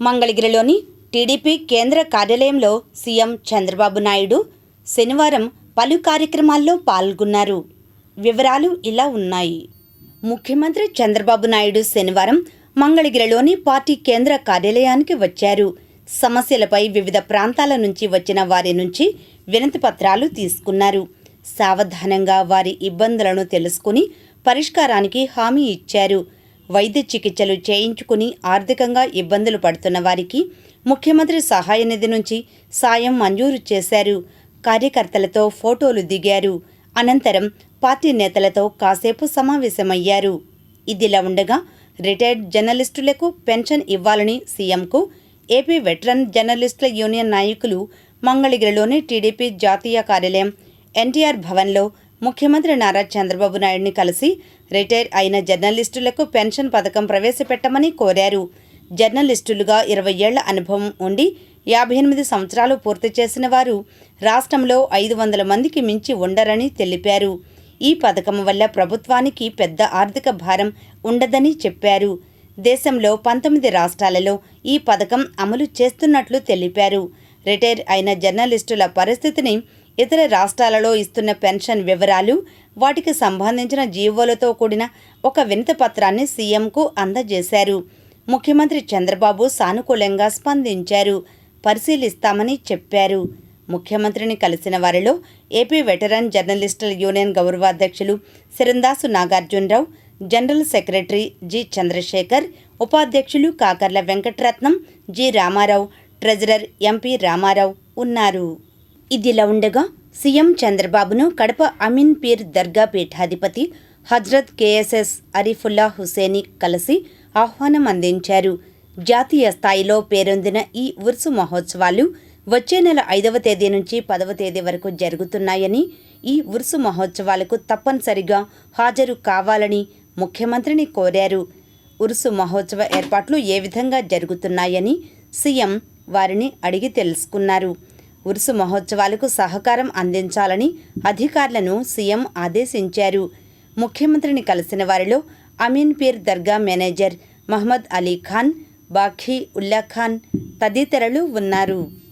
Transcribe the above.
మంగళగిరిలోని టీడీపీ కేంద్ర కార్యాలయంలో సీఎం చంద్రబాబు నాయుడు శనివారం పలు కార్యక్రమాల్లో పాల్గొన్నారు. వివరాలు ఇలా ఉన్నాయి. ముఖ్యమంత్రి చంద్రబాబు నాయుడు శనివారం మంగళగిరిలోని పార్టీ కేంద్ర కార్యాలయానికి వచ్చారు. సమస్యలపై వివిధ ప్రాంతాల నుంచి వచ్చిన వారి నుంచి వినతి పత్రాలు తీసుకున్నారు. సావధానంగా వారి ఇబ్బందులను తెలుసుకుని పరిష్కారానికి హామీ ఇచ్చారు. వైద్య చికిత్సలు చేయించుకుని ఆర్థికంగా ఇబ్బందులు పడుతున్న వారికి ముఖ్యమంత్రి సహాయ నిధి నుంచి సాయం మంజూరు చేశారు. కార్యకర్తలతో ఫోటోలు దిగారు. అనంతరం పార్టీ నేతలతో కాసేపు సమావేశమయ్యారు. ఇదిలా ఉండగా రిటైర్డ్ జర్నలిస్టులకు పెన్షన్ ఇవ్వాలని సీఎంకు ఏపీ వెటరన్ జర్నలిస్టుల యూనియన్ నాయకులు మంగళగిరిలోని టీడీపీ జాతీయ కార్యాలయం ఎన్టీఆర్ భవన్లో ముఖ్యమంత్రి నారా చంద్రబాబు నాయుడిని కలిసి రిటైర్ అయిన జర్నలిస్టులకు పెన్షన్ పథకం ప్రవేశపెట్టమని కోరారు. జర్నలిస్టులుగా ఇరవై ఏళ్ళ అనుభవం ఉండి యాభై ఎనిమిది సంవత్సరాలు పూర్తి చేసిన వారు రాష్ట్రంలో ఐదు వందల మందికి మించి ఉండరని తెలిపారు. ఈ పథకం వల్ల ప్రభుత్వానికి పెద్ద ఆర్థిక భారం ఉండదని చెప్పారు. దేశంలో పంతొమ్మిది రాష్ట్రాలలో ఈ పథకం అమలు చేస్తున్నట్లు తెలిపారు. రిటైర్ అయిన జర్నలిస్టుల పరిస్థితిని ఇతర రాష్ట్రాలలో ఇస్తున్న పెన్షన్ వివరాలు వాటికి సంబంధించిన జీవోలతో కూడిన ఒక వినతి పత్రాన్ని సీఎంకు అందజేశారు. ముఖ్యమంత్రి చంద్రబాబు సానుకూలంగా స్పందించారు. పరిశీలిస్తామని చెప్పారు. ముఖ్యమంత్రిని కలిసిన వారిలో ఏపీ వెటరన్ జర్నలిస్టుల union గౌరవాధ్యక్షులు Sirandasu Nagarjunarao general secretary G Chandrasekhar ఉపాధ్యక్షులు Kakarla Venkataratnam G Ramarao treasurer MP Ramarao ఉన్నారు. ఇదిలా ఉండగా సీఎం చంద్రబాబును కడప అమీన్ పీర్ దర్గా పీఠాధిపతి హజ్రత్ కేఎస్ఎస్ అరీఫుల్లా హుసేని కలిసి ఆహ్వానం అందించారు. జాతీయ స్థాయిలో పేరొందిన ఈ ఉర్సు మహోత్సవాలు వచ్చే నెల ఐదవ తేదీ నుంచి పదవ తేదీ వరకు జరుగుతున్నాయని ఈ ఉర్సు మహోత్సవాలకు తప్పనిసరిగా హాజరు కావాలని ముఖ్యమంత్రిని కోరారు. ఉరుసు మహోత్సవ ఏర్పాట్లు ఏ విధంగా జరుగుతున్నాయని సీఎం వారిని అడిగి తెలుసుకున్నారు. ఉరుసు మహోత్సవాలకు సహకారం అందించాలని అధికారులను సీఎం ఆదేశించారు. ముఖ్యమంత్రిని కలిసిన వారిలో అమీన్ పీర్ దర్గా మేనేజర్ మహమ్మద్ అలీ ఖాన్ బాఖీ ఉల్లా ఖాన్ తదితరులు ఉన్నారు.